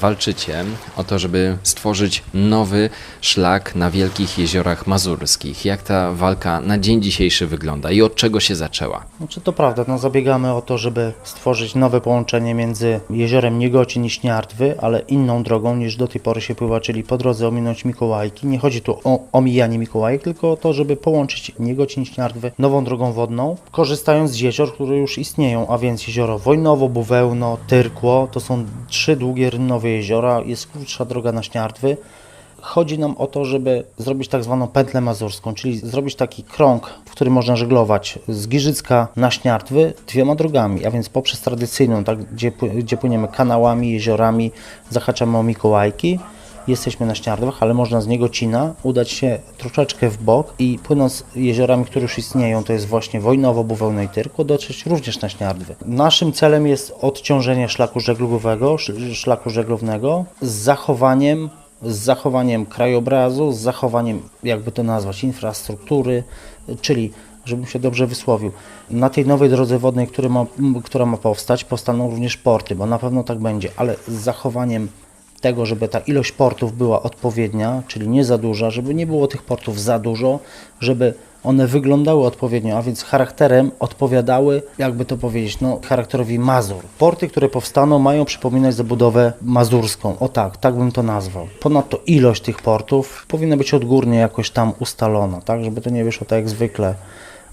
walczycie o to, żeby stworzyć nowy szlak na wielkich jeziorach mazurskich. Jak ta walka na dzień dzisiejszy wygląda i od czego się zaczęła? Znaczy to prawda, no zabiegamy o to, żeby stworzyć nowe połączenie między jeziorem Niegocin i Śniardwy, ale inną drogą niż do tej pory się pływa, czyli po drodze ominąć Mikołajki. Nie chodzi tu o omijanie Mikołajek, tylko o to, żeby połączyć Niegocin i Śniardwy nową drogą wodną, korzystając z jezior, które już istnieją, a więc jezioro Wojnowo, Buwełno, Tyrkło, to są trzy długie rynnowe jeziora, jest krótsza droga na Śniardwy. Chodzi nam o to, żeby zrobić tak zwaną pętlę mazurską, czyli zrobić taki krąg, w którym można żeglować z Giżycka na Śniardwy dwiema drogami, a więc poprzez tradycyjną, tak, gdzie, gdzie płyniemy kanałami, jeziorami, zahaczamy o Mikołajki, jesteśmy na Śniardwach, ale można z Niegocina udać się troszeczkę w bok i płynąc jeziorami, które już istnieją, to jest właśnie Wojnowo, Buwełno i Tyrkło, dotrzeć również na Śniardwy. Naszym celem jest odciążenie szlaku żeglugowego, sz- szlaku żeglownego z zachowaniem z zachowaniem krajobrazu, z zachowaniem, jakby to nazwać, infrastruktury, czyli, żebym się dobrze wysłowił, na tej nowej drodze wodnej, ma, która ma powstać, powstaną również porty, bo na pewno tak będzie, ale z zachowaniem tego, żeby ta ilość portów była odpowiednia, czyli nie za duża, żeby nie było tych portów za dużo, żeby one wyglądały odpowiednio, a więc charakterem odpowiadały, jakby to powiedzieć, no, charakterowi Mazur. Porty, które powstaną, mają przypominać zabudowę mazurską. O tak, tak bym to nazwał. Ponadto ilość tych portów powinna być odgórnie jakoś tam ustalona, tak, żeby to nie wyszło tak jak zwykle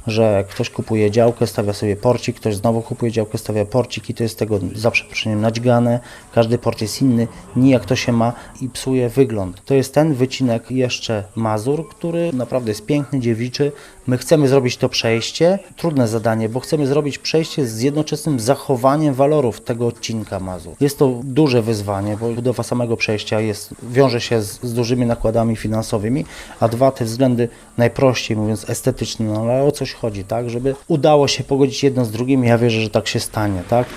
że ktoś kupuje działkę, stawia sobie porcik, ktoś znowu kupuje działkę, stawia porcik i to jest tego za przeproszeniem naćgane. Każdy port jest inny, nijak to się ma i psuje wygląd. To jest ten wycinek jeszcze Mazur, który naprawdę jest piękny, dziewiczy. My chcemy zrobić to przejście, trudne zadanie, bo chcemy zrobić przejście z jednoczesnym zachowaniem walorów tego odcinka Mazur. Jest to duże wyzwanie, bo budowa samego przejścia jest, wiąże się z, z dużymi nakładami finansowymi, a dwa te względy najprościej mówiąc estetyczne, no ale o coś chodzi, tak, żeby udało się pogodzić jedno z drugim ja wierzę, że tak się stanie, tak.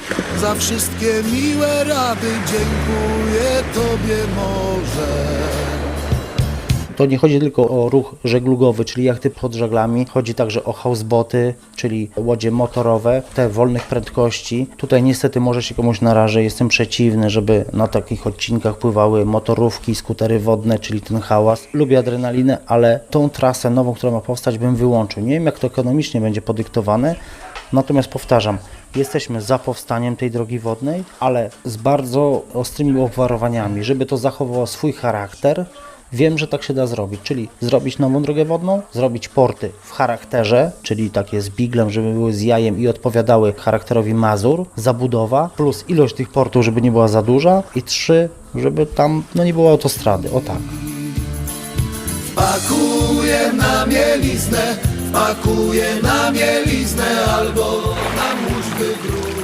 Za wszystkie miłe rady dziękuję Tobie morze. To nie chodzi tylko o ruch żeglugowy, czyli jachty pod żaglami, chodzi także o houseboty, czyli łodzie motorowe, te wolnych prędkości. Tutaj niestety może się komuś narażę, jestem przeciwny, żeby na takich odcinkach pływały motorówki, skutery wodne, czyli ten hałas. Lubię adrenalinę, ale tą trasę nową, która ma powstać, bym wyłączył. Nie wiem, jak to ekonomicznie będzie podyktowane, natomiast powtarzam, Jesteśmy za powstaniem tej drogi wodnej, ale z bardzo ostrymi obwarowaniami, żeby to zachowało swój charakter. Wiem, że tak się da zrobić, czyli zrobić nową drogę wodną, zrobić porty w charakterze, czyli takie z biglem, żeby były z jajem i odpowiadały charakterowi Mazur, zabudowa, plus ilość tych portów, żeby nie była za duża i trzy, żeby tam no, nie było autostrady, o tak. Wpakuję na mieliznę, wpakuję na mieliznę albo na łódź wywróci.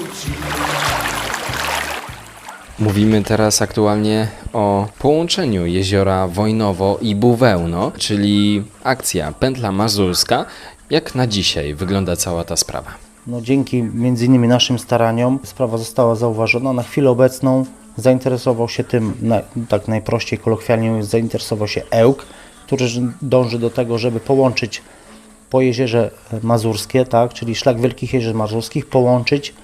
Mówimy teraz aktualnie o połączeniu jeziora Wojnowo i Buwełno, czyli akcja Pętla Mazurska. Jak na dzisiaj wygląda cała ta sprawa? No, dzięki między innymi naszym staraniom sprawa została zauważona. Na chwilę obecną zainteresował się tym, na, tak najprościej, kolokwialnie zainteresował się Ełk, który dąży do tego, żeby połączyć po Jezierze Mazurskie, tak, czyli szlak Wielkich Jezior Mazurskich, połączyć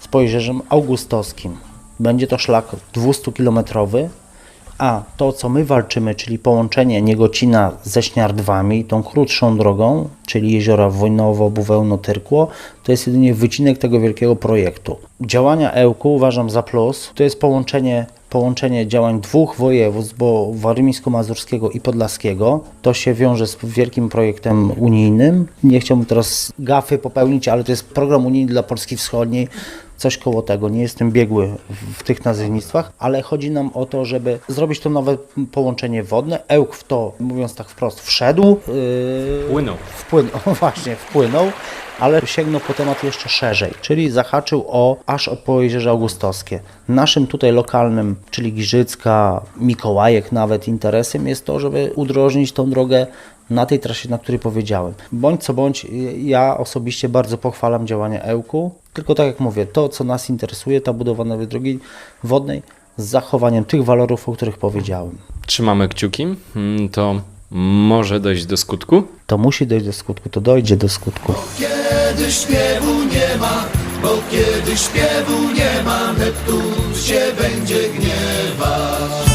z Pojezierzem Augustowskim. Będzie to szlak 200-kilometrowy, a to, co my walczymy, czyli połączenie Niegocina ze Śniardwami, tą krótszą drogą, czyli jeziora Wojnowo, Buwełno, Tyrkło, to jest jedynie wycinek tego wielkiego projektu. Działania Ełku uważam za plus. To jest połączenie, połączenie działań dwóch województw, bo warmińsko-mazurskiego i podlaskiego. To się wiąże z wielkim projektem unijnym. Nie chciałbym teraz gafy popełnić, ale to jest program unijny dla Polski Wschodniej coś koło tego. Nie jestem biegły w, tych nazewnictwach, ale chodzi nam o to, żeby zrobić to nowe połączenie wodne. Ełk w to, mówiąc tak wprost, wszedł. Yy, Płynął. Wpłynął, o właśnie, wpłynął, ale sięgnął po temat jeszcze szerzej, czyli zahaczył o aż o Pojezierze Augustowskie. Naszym tutaj lokalnym, czyli Giżycka, Mikołajek nawet interesem jest to, żeby udrożnić tą drogę na tej trasie, na której powiedziałem. Bądź co bądź, ja osobiście bardzo pochwalam działania Ełku, tylko tak jak mówię, to co nas interesuje, ta budowa nowej drogi wodnej z zachowaniem tych walorów, o których powiedziałem. Trzymamy kciuki, Mm, to może dojść do skutku. To musi dojść do skutku, to dojdzie do skutku. Kiedy śpiewu nie ma, Bo kiedy śpiewu nie ma, Neptun się będzie gniewać